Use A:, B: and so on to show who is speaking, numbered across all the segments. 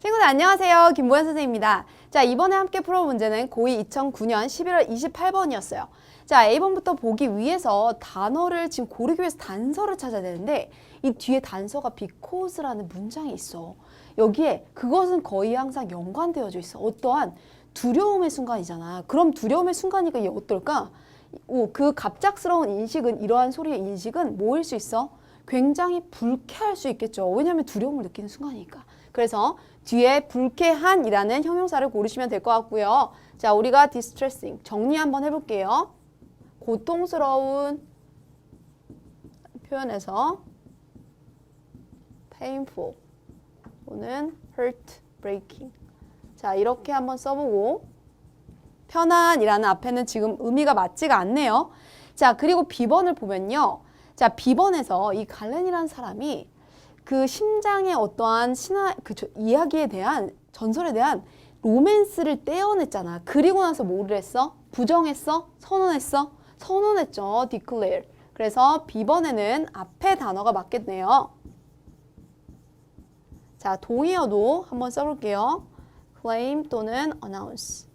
A: 친구들 안녕하세요. 김보현 선생님입니다. 자, 이번에 함께 풀어볼 문제는 고2 2009년 11월 28번이었어요. 자, A번부터 보기 위해서 단어를 지금 고르기 위해서 단서를 찾아야 되는데 이 뒤에 단서가 because라는 문장이 있어. 여기에 그것은 거의 항상 연관되어져 있어. 어떠한 두려움의 순간이잖아. 그럼 두려움의 순간이니까 이게 어떨까? 오, 그 갑작스러운 인식은 이러한 소리의 인식은 뭐일 수 있어? 굉장히 불쾌할 수 있겠죠. 왜냐하면 두려움을 느끼는 순간이니까. 그래서 뒤에 불쾌한이라는 형용사를 고르시면 될 것 같고요. 자, 우리가 distressing 정리 한번 해볼게요. 고통스러운 표현에서 painful 또는 hurt breaking 자 이렇게 한번 써보고 편안이라는 앞에는 지금 의미가 맞지가 않네요. 자 그리고 B번을 보면요. 자 B번에서 이 갈렌이라는 사람이 그 심장의 어떠한 신화 그 저- 이야기에 대한 전설에 대한 로맨스를 떼어냈잖아. 그리고 나서 뭐를 했어? 부정했어? 선언했어? 선언했죠. declare. 그래서 B번에는 앞에 단어가 맞겠네요. 자, 동의어도 한번 써볼게요. claim 또는 announce.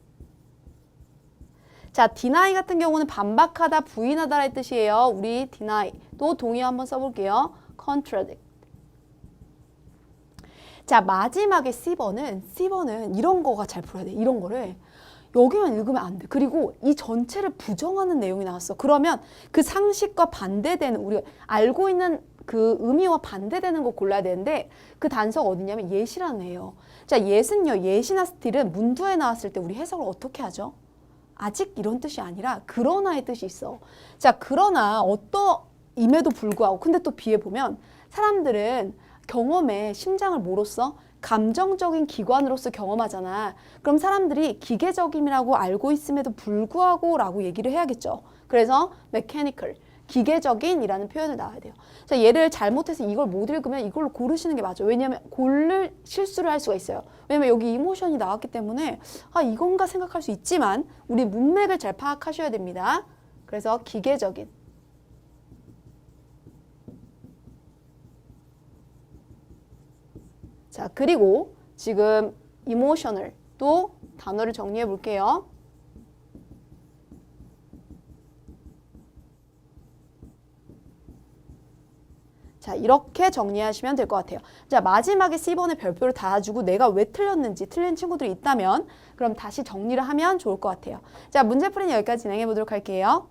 A: 자, deny 같은 경우는 반박하다, 부인하다의 뜻이에요. 우리 deny. 또 동의어 한번 써볼게요. contradict. 자, 마지막에 C번은, C번은 이런 거가 잘 풀어야 돼. 이런 거를. 여기만 읽으면 안 돼. 그리고 이 전체를 부정하는 내용이 나왔어. 그러면 그 상식과 반대되는, 우리가 알고 있는 그 의미와 반대되는 거 골라야 되는데 그 단서가 어디냐면 예시라는 애예요. 자, 예는요, 예시나 스틸은 문두에 나왔을 때 우리 해석을 어떻게 하죠? 아직 이런 뜻이 아니라 그러나의 뜻이 있어. 자, 그러나 어떠 임에도 불구하고 근데 또 비해 보면 사람들은 경험에 심장을 뭐로써 감정적인 기관으로서 경험하잖아. 그럼 사람들이 기계적임이라고 알고 있음에도 불구하고 라고 얘기를 해야겠죠. 그래서 mechanical 기계적인이라는 표현을 나와야 돼요. 자, 얘를 잘못해서 이걸 못 읽으면 이걸로 고르시는 게 맞아요. 왜냐하면 고를 실수를 할 수가 있어요. 왜냐면 여기 이모션이 나왔기 때문에 아 이건가 생각할 수 있지만 우리 문맥을 잘 파악하셔야 됩니다. 그래서 기계적인 자 그리고 지금 emotional 또 단어를 정리해 볼게요. 자, 이렇게 정리하시면 될 것 같아요. 자, 마지막에 C번에 별표를 달아주고 내가 왜 틀렸는지 틀린 친구들이 있다면 그럼 다시 정리를 하면 좋을 것 같아요. 자, 문제 풀이는 여기까지 진행해 보도록 할게요.